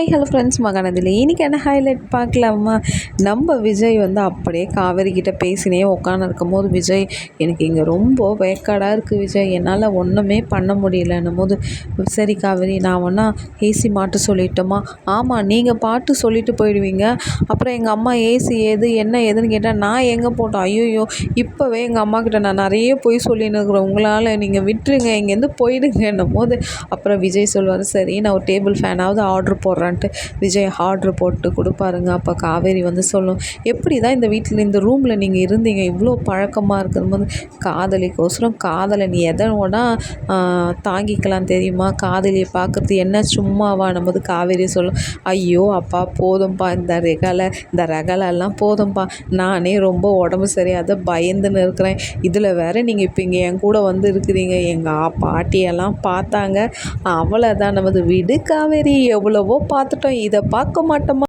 Hi hello friends மகானதில் இன்றைக்கி என்ன highlight பார்க்கலாமா? நம்ம விஜய் வந்து அப்படியே காவேரி கிட்டே பேசினே உட்காந்துருக்கும் போது விஜய் எனக்கு இங்கே ரொம்ப வேக்காடாக இருக்குது விஜய். என்னால் ஒன்றுமே பண்ண முடியலன்னும் போது சரி காவேரி நான் ஒன்றா ஏசி மாட்டு சொல்லிட்டோமா? ஆமாம் நீங்கள் பாட்டு சொல்லிட்டு போயிடுவீங்க. அப்புறம் எங்கள் அம்மா ஏசி ஏது என்ன ஏதுன்னு கேட்டால் நான் எங்கே போட்டோம்? ஐயோயோ இப்போவே எங்கள் அம்மா கிட்ட நான் நிறைய போய் சொல்லின்னு இருக்கிறேன். உங்களால் நீங்கள் விட்டுருங்க இங்கேருந்து போயிடுங்கன்னும் போது அப்புறம் விஜய் சொல்லுவார் சரி நான் ஒரு டேபிள் ஃபேனாவது ஆர்டர் போடுறான்ட்டு விஜய் ஆர்டர் போட்டு கொடுப்பாருங்க. அப்போ காவேரி வந்து சொல்லும் எப்படி தான் இந்த வீட்டில் இந்த ரூமில் நீங்கள் இருந்தீங்க? இவ்வளோ பழக்கமாக இருக்கும்போது காதலிக்கோசரம் காதலை நீ எதை தாங்கிக்கலாம் தெரியுமா? காதலியை பார்க்குறது என்ன சும்மாவா? நம்ம காவேரி சொல்லும் ஐயோ அப்பா போதும்ப்பா இந்த ரெகலை இந்த ரெகலெல்லாம் போதும்ப்பா நானே ரொம்ப உடம்பு சரியாத பயந்துன்னு இருக்கிறேன். இதில் வேற நீங்கள் இப்போ இங்கே என் கூட வந்து இருக்கிறீங்க. எங்கள் பாட்டியெல்லாம் பார்த்தாங்க. அவ்வளோதான் நமது விடு. காவேரி எவ்வளவோ பா பார்த்துட்டோம். இதை பார்க்க மாட்டோமா?